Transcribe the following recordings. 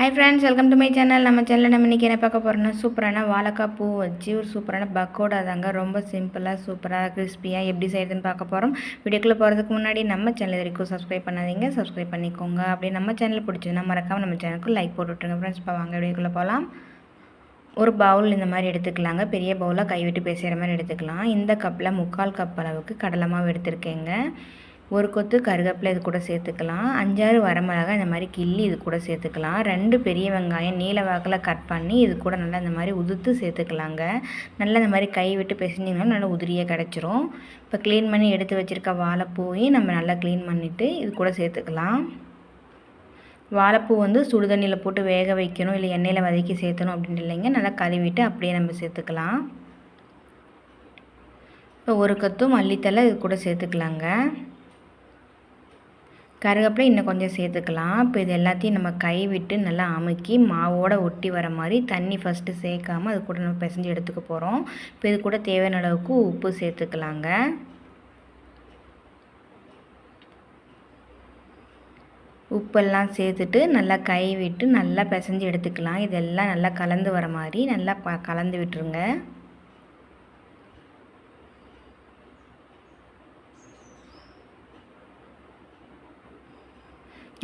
Hi friends welcome to my channel நம்ம சேனலில் நம்ம இன்றைக்கி என்ன பார்க்க போகிறோம்னா சூப்பரான வாழைக்காய் பூ வச்சு ஒரு சூப்பரான பக்கோடா தாங்க. ரொம்ப சிம்பிளாக சூப்பராக கிறிஸ்பியாக எப்படி செய்யுதுன்னு பார்க்க போகிறோம் வீடியோக்குள்ளே போகிறதுக்கு முன்னாடி நம்ம சேனல் வரைக்கும் சப்ஸ்கிரைப் பண்ணாதீங்க. சப்ஸ்கிரைப் பண்ணிக்கோங்க. அப்படியே நம்ம சேனல் பிடிச்சதுன்னா மறக்காமல் நம்ம சேனலுக்கு லைக் போட்டு விட்ருங்க ஃப்ரெண்ட்ஸ் இப்போ வாங்க வீடியோக்குள்ளே போகலாம் ஒரு பவுல் இந்த மாதிரி எடுத்துக்கலாங்க. பெரிய பவுலாக கைவிட்டு பேசுகிற மாதிரி எடுத்துக்கலாம். இந்த கப்பில் முக்கால் கப் அளவுக்கு கடலை எடுத்திருக்கேங்க எடுத்துருக்கேங்க. ஒரு கொத்து கருவேப்பிலை இது கூட சேர்த்துக்கலாம். அஞ்சாறு வரமிளகாய் இந்த மாதிரி கிள்ளி இது கூட சேர்த்துக்கலாம். ரெண்டு பெரிய வெங்காயம் நீல வாக்கில் கட் பண்ணி இது கூட நல்லா இந்த மாதிரி உதுத்து சேர்த்துக்கலாங்க. நல்லா இந்த மாதிரி கை விட்டு பிசைஞ்சிங்கனாலும் நல்லா உதிரியாக கிடச்சிரும். இப்போ க்ளீன் பண்ணி எடுத்து வச்சுருக்க வாழைப்பூவையும் நம்ம நல்லா க்ளீன் பண்ணிவிட்டு இது கூட சேர்த்துக்கலாம். வாழைப்பூ வந்து சுடுதண்ணியில் போட்டு வேக வைக்கணும். இல்லை எண்ணெயில் வதக்கி சேர்த்தணும் அப்படின்னு இல்லைங்க. நல்லா கழுவிட்டு அப்படியே நம்ம சேர்த்துக்கலாம். இப்போ ஒரு கத்து மல்லித்தலை இது கூட சேர்த்துக்கலாங்க. கருகப்பில் இன்னும் கொஞ்சம் சேர்த்துக்கலாம். இப்போ இது எல்லாத்தையும் நம்ம கை விட்டு நல்லா அமுக்கி மாவோடு ஒட்டி வர மாதிரி தண்ணி ஃபஸ்ட்டு சேர்க்காமல் அது கூட நம்ம பிசைஞ்சு எடுத்துக்க போகிறோம் இப்போ இது கூட தேவையான அளவுக்கு உப்பு சேர்த்துக்கலாங்க. உப்பெல்லாம் சேர்த்துட்டு நல்லா கை விட்டு நல்லா பிசைஞ்சு எடுத்துக்கலாம். இதெல்லாம் நல்லா கலந்து வர மாதிரி நல்லா ப கலந்து விட்டுருங்க.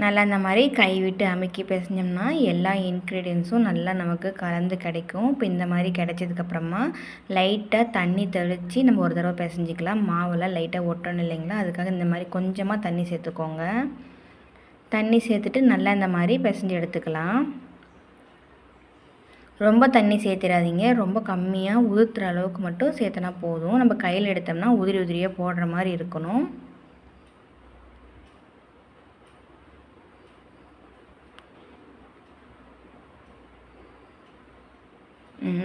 நல்லா இந்த மாதிரி கை விட்டு அமுக்கி பிசைஞ்சோம்னா எல்லா இன்க்ரீடியன்ஸும் நல்லா நமக்கு கலந்து கிடைக்கும். இப்போ இந்த மாதிரி கிடைச்சதுக்கப்புறமா லைட்டாக தண்ணி தெளித்து நம்ம ஒரு தடவை பிசைஞ்சிக்கலாம். மாவில் லைட்டாக ஒட்டணும் இல்லைங்களா? அதுக்காக இந்த மாதிரி கொஞ்சமாக தண்ணி சேர்த்துக்கோங்க. தண்ணி சேர்த்துட்டு நல்லா இந்த மாதிரி பிசைஞ்சு எடுத்துக்கலாம். ரொம்ப தண்ணி சேர்த்துடாதீங்க. ரொம்ப கம்மியாக உதுத்துற அளவுக்கு மட்டும் சேர்த்தனா போதும். நம்ம கையில் எடுத்தோம்னா உதிரி உதிரியாக போடுற மாதிரி இருக்கணும்.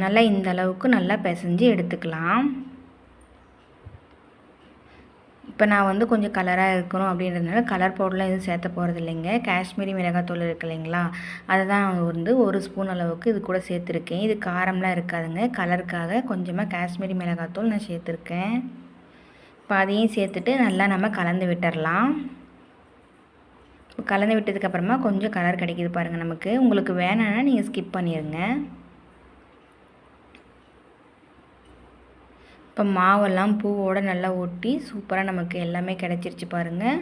நல்லா இந்த அளவுக்கு நல்லா பிசைஞ்சு எடுத்துக்கலாம். இப்போ நான் வந்து கொஞ்சம் கலராக இருக்கணும் அப்படின்றதுனால கலர் பவுடர்லாம் எதுவும் சேர்த்த போகிறது இல்லைங்க காஷ்மீரி மிளகாத்தூள் இருக்கு இல்லைங்களா? அதை தான் வந்து ஒரு ஸ்பூன் அளவுக்கு இது கூட சேர்த்துருக்கேன். இது காரம்லாம் இருக்காதுங்க. கலருக்காக கொஞ்சமாக காஷ்மீரி மிளகாத்தூள் நான் சேர்த்துருக்கேன். இப்போ அதையும் சேர்த்துட்டு நல்லா நம்ம கலந்து விட்டுடலாம் கலந்து விட்டதுக்கப்புறமா கொஞ்சம் கலர் கிடைக்கிது பாருங்கள் நமக்கு. உங்களுக்கு வேணான்னா நீங்கள் ஸ்கிப் பண்ணிடுங்க இப்போ மாவெல்லாம் பூவோடு நல்லா ஒட்டி சூப்பராக நமக்கு எல்லாமே கிடச்சிருச்சு பாருங்கள்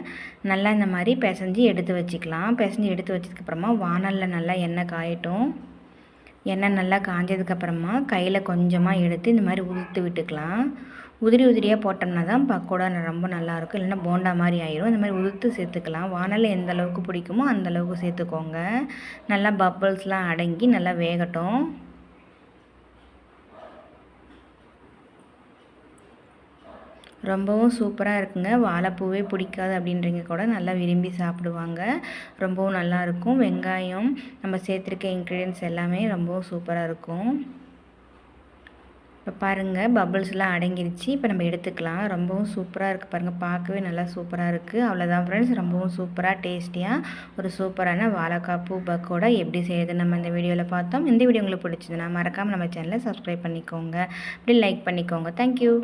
நல்லா இந்த மாதிரி பிசைஞ்சு எடுத்து வச்சுக்கலாம். பிசைஞ்சு எடுத்து வச்சதுக்கப்புறமா வானலில் நல்லா எண்ணெய் காயட்டும். எண்ணெய் நல்லா காஞ்சதுக்கப்புறமா கையில் கொஞ்சமாக எடுத்து இந்த மாதிரி உதிர்த்து விட்டுக்கலாம். உதிரி உதிரியாக போட்டோம்னா தான் பக்கோடா ரொம்ப நல்லாயிருக்கும் இல்லைன்னா போண்டா மாதிரி ஆயிரும். இந்த மாதிரி உதுத்து சேர்த்துக்கலாம். வானல் எந்த அளவுக்கு பிடிக்குமோ அந்த அளவுக்கு சேர்த்துக்கோங்க. நல்லா பப்பிள்ஸ்லாம் அடங்கி நல்லா வேகட்டும். ரொம்பவும் சூப்பராக இருக்குங்க. வாழைப்பூவே பிடிக்காது அப்படின்றவங்க கூட நல்லா விரும்பி சாப்பிடுவாங்க. ரொம்பவும் நல்லாயிருக்கும் வெங்காயம் நம்ம சேர்த்துருக்க இன்க்ரீடியன்ஸ் எல்லாமே ரொம்பவும் சூப்பராக இருக்கும். இப்போ பாருங்கள் பபுள்ஸ்லாம் அடங்கிருச்சு. இப்போ நம்ம எடுத்துக்கலாம். ரொம்பவும் சூப்பராக இருக்குது பாருங்கள் பார்க்கவே நல்லா சூப்பராக இருக்குது அவ்வளோதான் ஃப்ரெண்ட்ஸ் ரொம்பவும் சூப்பராக டேஸ்டியாக ஒரு சூப்பரான வாழைக்காய் பூ பக்கோட எப்படி செய்யுது நம்ம இந்த வீடியோவில் பார்த்தோம். இந்த வீடியோ உங்களுக்கு பிடிச்சதுன்னா மறக்காமல் நம்ம சேனலை சப்ஸ்கிரைப் பண்ணிக்கோங்க. அப்படி லைக் பண்ணிக்கோங்க. தேங்க்யூ